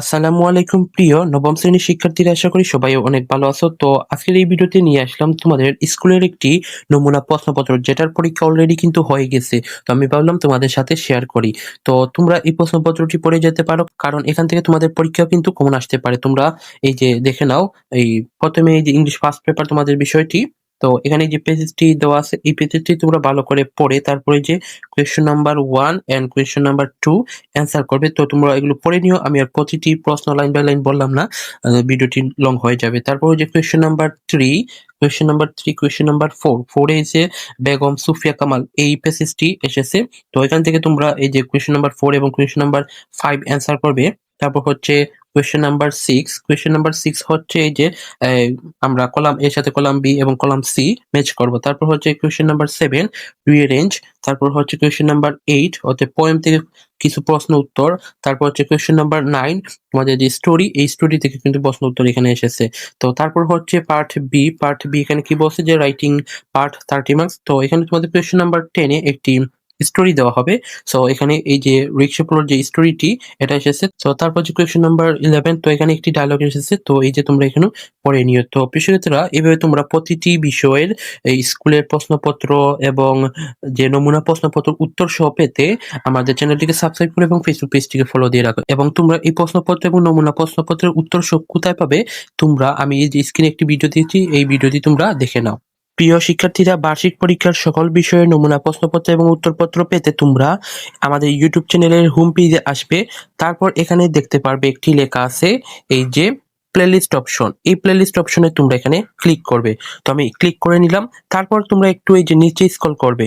আসসালামু আলাইকুম, প্রিয় নবম শ্রেণির শিক্ষার্থীরা, আশা করি সবাই অনেক ভালো আছো। তো আজকের এই ভিডিওতে নিয়ে আসলাম তোমাদের স্কুলের একটি নমুনা প্রশ্নপত্র, যেটার পরীক্ষা অলরেডি কিন্তু হয়ে গেছে। তো আমি ভাবলাম তোমাদের সাথে শেয়ার করি। তো তোমরা এই প্রশ্নপত্রটি পড়ে যেতে পারো, কারণ এখান থেকে তোমাদের পরীক্ষাও কিন্তু কমন আসতে পারে। তোমরা এই যে দেখে নাও, এই প্রথমে এই যে ইংলিশ ফার্স্ট পেপার তোমাদের বিষয়টি তো এখানে যে পেজটি দেওয়া আছে, এই পেজটি তোমরা ভালো করে পড়ে তারপরে যে question number one and question number two answer করবে। তো তোমরা এগুলো পড়ে নিও, আমি আর প্রতিটি প্রশ্ন লাইন বাই লাইন বললাম না ভিডিওটি লং হয়ে যাবে। তারপর যে question number three question number three question number four ফোরে এসে বেগম সুফিয়া কামাল, এই প্যাসেজটি এসেছে। তো এখান থেকে তোমরা এই যে কোয়েশ্চেন নাম্বার ফোর এবং কোয়েশ্চেন নাম্বার ফাইভ অ্যান্সার করবে। তারপর হচ্ছে question number six question number six হচ্ছে এই যে আমরা কলাম এর সাথে কলাম বি এবং কলাম সি ম্যাচ করব। তারপর হচ্ছে কোয়েশ্চেন নাম্বার সেভেন রিঅ্যারেঞ্জ তারপর হচ্ছে কোয়েশ্চেন নাম্বার এইট অর্থাৎ পোয়েম থেকে কিছু প্রশ্ন উত্তর। তারপর হচ্ছে কোয়েশ্চেন নাম্বার নাইন তোমাদের যে স্টোরি এই স্টোরি থেকে কিন্তু প্রশ্ন উত্তর এখানে এসেছে। তো তারপর হচ্ছে পার্ট বি পার্ট বি এখানে কি বলছে যে রাইটিং পার্ট থার্টি মার্কস তো এখানে তোমাদের কোয়েশ্চেন নাম্বার টেনে একটি স্টোরি দেওয়া হবে। সো এখানে এই যে রিক্সাপুলোর যে স্টোরিটি এটা এসেছে। তো তারপর যে কোয়েশ্চেন নাম্বার ইলেভেন তো এখানে একটি ডায়লগ এসেছে। তো এই যে তোমরা এখানে পড়ে নিও। তো প্রিয়তরা এভাবে তোমরা প্রতিটি বিষয়ের এই স্কুলের প্রশ্নপত্র এবং যে নমুনা প্রশ্নপত্র উত্তর সহ পেতে আমাদের চ্যানেলটিকে সাবস্ক্রাইব করে এবং ফেসবুক পেজটিকে ফলো দিয়ে রাখো। এবং তোমরা এই প্রশ্নপত্র এবং নমুনা প্রশ্নপত্রের উত্তর সব কোথায় পাবে, তোমরা, আমি এই যে স্ক্রিনে একটি ভিডিও দিয়েছি, এই ভিডিওটি তোমরা দেখে নাও। প্রিয় শিক্ষার্থীরা, বার্ষিক পরীক্ষার সকল বিষয়ে নমুনা প্রশ্নপত্র এবং উত্তরপত্র পেতে তোমরা আমাদের ইউটিউব চ্যানেলের হোম পেজে আসবে। তারপর এখানে দেখতে পারবে একটি লেখা আছে, এই যে প্লেলিস্ট অপশন এই প্লেলিস্ট অপশনে তোমরা এখানে ক্লিক করবে। তো আমি ক্লিক করে নিলাম। তারপর তোমরা একটু এই যে নিচে স্কল করবে।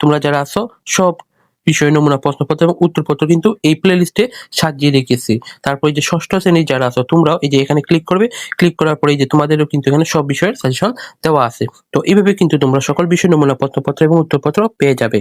তোমরা যারা আছো, সব বিষয় নমুনা, প্রশ্নপত্র এবং উত্তরপত্র কিন্তু এই প্লে লিস্টে সাজিয়ে রেখেছি। তারপরে যে ষষ্ঠ শ্রেণির যারা আছো, তোমরাও এই যে এখানে ক্লিক করবে। ক্লিক করার পরে যে তোমাদেরও কিন্তু এখানে সব বিষয়ের সাজেশন দেওয়া আছে। তো এইভাবে কিন্তু তোমরা সকল বিষয়, নমুনা, প্রশ্নপত্র এবং উত্তরপত্র পেয়ে যাবে।